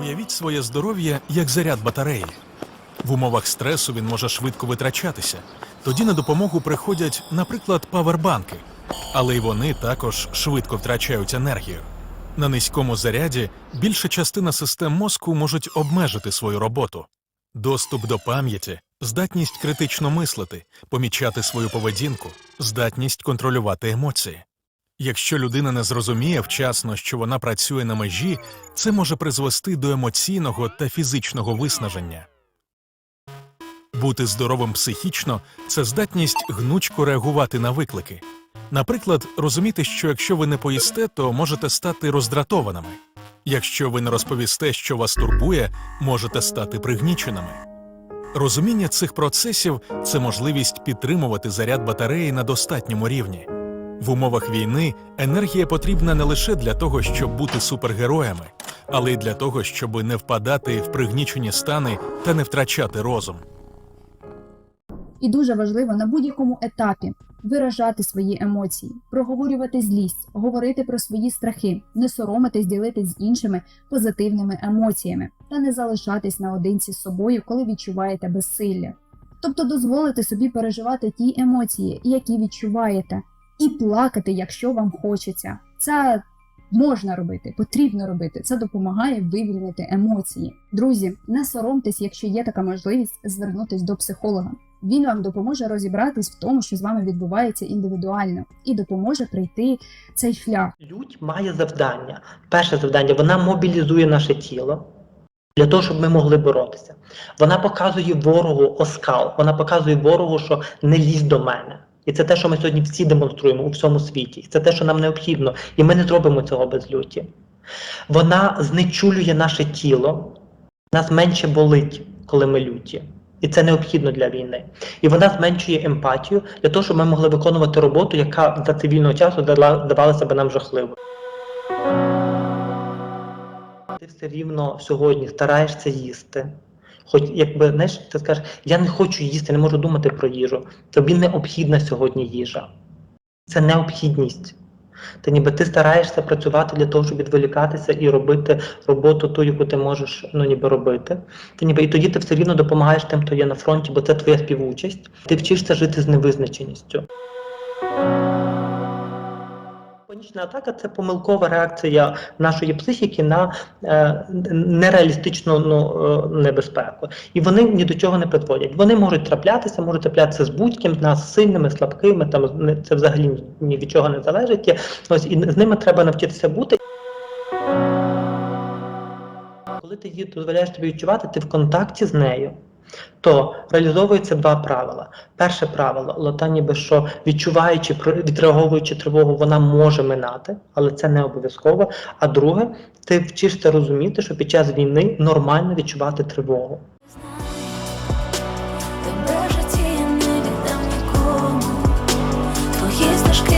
Уявіть своє здоров'я як заряд батареї. В умовах стресу він може швидко витрачатися. Тоді на допомогу приходять, наприклад, павербанки, але й вони також швидко втрачають енергію. На низькому заряді більша частина систем мозку можуть обмежити свою роботу. Доступ до пам'яті, здатність критично мислити, помічати свою поведінку, здатність контролювати емоції. Якщо людина не зрозуміє вчасно, що вона працює на межі, це може призвести до емоційного та фізичного виснаження. Бути здоровим психічно це здатність гнучко реагувати на виклики. Наприклад, розуміти, що якщо ви не поїсте, то можете стати роздратованими. Якщо ви не розповісте, що вас турбує, можете стати пригніченими. Розуміння цих процесів це можливість підтримувати заряд батареї на достатньому рівні. В умовах війни енергія потрібна не лише для того, щоб бути супергероями, але й для того, щоб не впадати в пригнічені стани та не втрачати розум. І дуже важливо на будь-якому етапі виражати свої емоції, проговорювати злість, говорити про свої страхи, не соромитись ділитись з іншими позитивними емоціями та не залишатись наодинці з собою, коли відчуваєте безсилля. Тобто дозволити собі переживати ті емоції, які відчуваєте, і плакати, якщо вам хочеться. Це можна робити, потрібно робити. Це допомагає вивільнити емоції. Друзі, не соромтесь, якщо є така можливість звернутись до психолога. Він вам допоможе розібратись в тому, що з вами відбувається індивідуально, і допоможе пройти цей шлях. Лють має завдання. Перше завдання вона мобілізує наше тіло для того, щоб ми могли боротися. Вона показує ворогу оскал, вона показує ворогу, що не лізь до мене. І це те, що ми сьогодні всі демонструємо у всьому світі. Це те, що нам необхідно, і ми не зробимо цього без люті. Вона знечулює наше тіло, нас менше болить, коли ми люті. І це необхідно для війни. І вона зменшує емпатію для того, щоб ми могли виконувати роботу, яка за цивільного часу здавалася би нам жахливою. Ти все рівно сьогодні стараєшся їсти. Хоч якби знаєш, ти скажеш, я не хочу їсти, не можу думати про їжу. Тобі необхідна сьогодні їжа. Це необхідність. Ти ніби ти стараєшся працювати для того, щоб відволікатися і робити роботу ту, яку ти можеш ну, ніби робити. Ти ніби і тоді ти все рівно допомагаєш тим, хто є на фронті, бо це твоя співучасть. Ти вчишся жити з невизначеністю. Панічна атака це помилкова реакція нашої психіки на е, нереалістичну ну, е, небезпеку. І вони ні до чого не призводять. Вони можуть траплятися, можуть траплятися з будь-ким, нас сильними, слабкими, там це взагалі ні від чого не залежить. Ось і з ними треба навчитися бути. Коли ти її дозволяєш тобі відчувати, ти в контакті з нею. То реалізовується два правила. Перше правило, лота ніби що відчуваючи, відреаговуючи тривогу, вона може минати, але це не обов'язково. А друге, ти вчишся розуміти, що під час війни нормально відчувати тривогу. Твої стежки